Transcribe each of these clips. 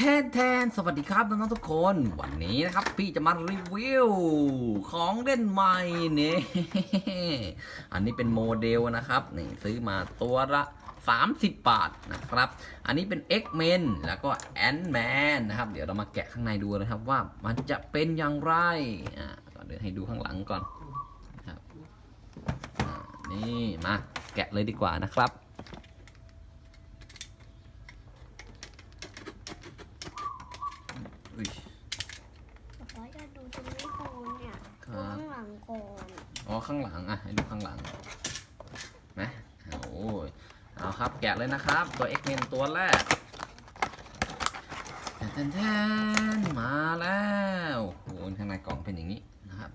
ทนแทนสวัสดีครับน้องๆทุกคน วันนี้นะครับ พี่จะมารีวิวของเล่นใหม่เนี่ยอันนี้เป็นโมเดลนะครับนี่ซื้อมาตัวละ 30 บาทนะครับ อันนี้เป็น X-Men แล้วก็ Ant-Man นะครับ เดี๋ยวเรามาแกะข้างในดูนะครับว่ามันจะเป็นอย่างไรอ่าก่อนเดินให้ดูข้างหลังก่อนนะครับนี่มาแกะเลยดีกว่านะครับ อุ๊ย ขอจะดูตรงนี้ก่อนเนี่ย ค ดู รับ ข้างหลัง ก่อนอ๋อข้างหลังอะให้ดูข้างหลังนะโอ้ยเอาครับแกะเลยนะครับ ตัว X-Men ตัวแรกแทนแทนมาแล้วโอ้โหข้างในกล่องเป็นอย่างนี้นะครับ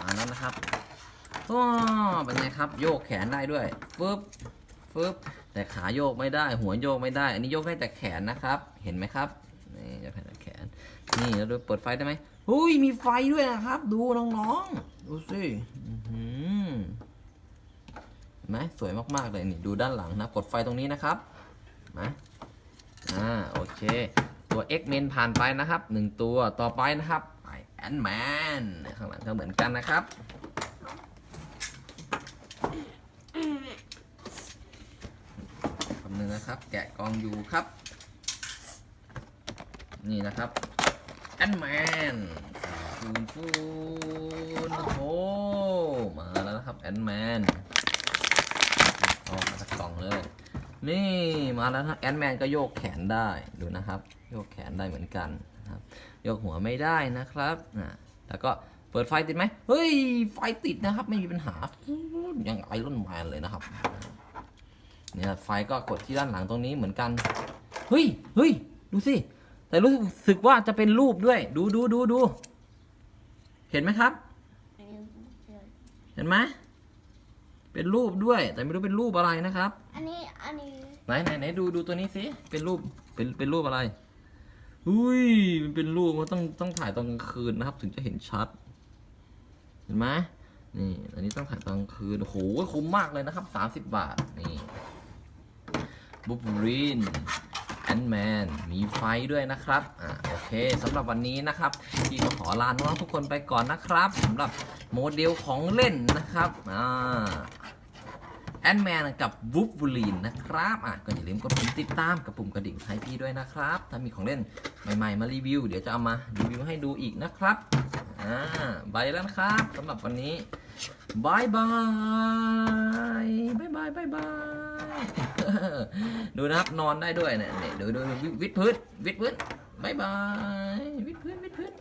มาแล้วนะครับว้าวเป็นไงครับโยกแขนได้ด้วยฟึบฟึบแต่ขาโยกไม่ได้ หัวโยกไม่ได้ อันนี้โยกได้แต่แขนนะครับ เห็นไหมครับนี่จะแต่น นี่แล้วดูเปิดไฟได้ไหมหุ้ยมีไฟด้วยนะครับ ดูน้องๆ ดูสิหือเห็นไหมสวยมากๆเลยนี่ดูด้านหลังนะกดไฟตรงนี้นะครับนะอ่าโอเค ตัว X-Men ผ่านไปนะครับหนึ่งตัวต่อไปนะครับไอแอนแมนข้างหลังก็เหมือนกันนะครับคำนึงนะครับ แกะกองอยู่ครับ นี่นะครับ แอนแมนฟูนฟูนโอ้โหมาแล้วนะครับแอนแมนออกมาจากกล่องเลย นี่มาแล้วนะแอนแมนก็โยกแขนได้ดูนะครับ โยกแขนได้เหมือนกันนะครับ โยกหัวไม่ได้นะครับอะแล้วก็เปิดไฟติดไหมเฮ้ย ไฟติดนะครับ ไม่มีปัญหายังไอรอนแมนเลยนะครับเนี่ยไฟก็กดที่ด้านหลังตรงนี้เหมือนกัน เฮ้ยเฮ้ยดูสิ แต่รู้สึกว่าจะเป็นรูปด้วย ดูดูดูดู เห็นไหมครับอันนี้เห็นไหมเป็นรูปด้วย แต่ไม่รู้เป็นรูปอะไรนะครับ อันนี้ อันนี้ ไหนไหนไหนดูดูตัวนี้สิ เป็นรูป เป็นเป็นรูปอะไร อุ้ย มันเป็นรูปมันต้องต้องถ่ายตอนกลางคืนนะครับ ถึงจะเห็นชัด เห็นไหมนี่ อันนี้ต้องถ่ายตอนกลางคืน โอ้โห คุ้มมากเลยนะครับสามสิบบาท นี่บูบรีน แอนแมนมีไฟด้วยนะครับ อ่าโอเคสำหรับวันนี้นะครับ พี่ก็ขอลาน้องทุกคนไปก่อนนะครับสำหรับโมเดลของเล่นนะครับ อ่าแอนแมนกับวูฟวูลีนนะครับ อะก็อย่าลืมกดปุ่มติดตามกับปุ่มกระดิ่งให้พี่ด้วยนะครับ ถ้ามีของเล่นใหม่ๆ มารีวิว เดี๋ยวจะเอามารีวิวให้ดูอีกนะครับ อ่าไปแล้วนะครับสำหรับวันนี้บายบายบายบายบายบาย ดูนะครับนอนได้ด้วยเนี่ยเดี๋ยดูดูวิดพื้นวิดพื้นบายบายวิดพื้นวิดพื้น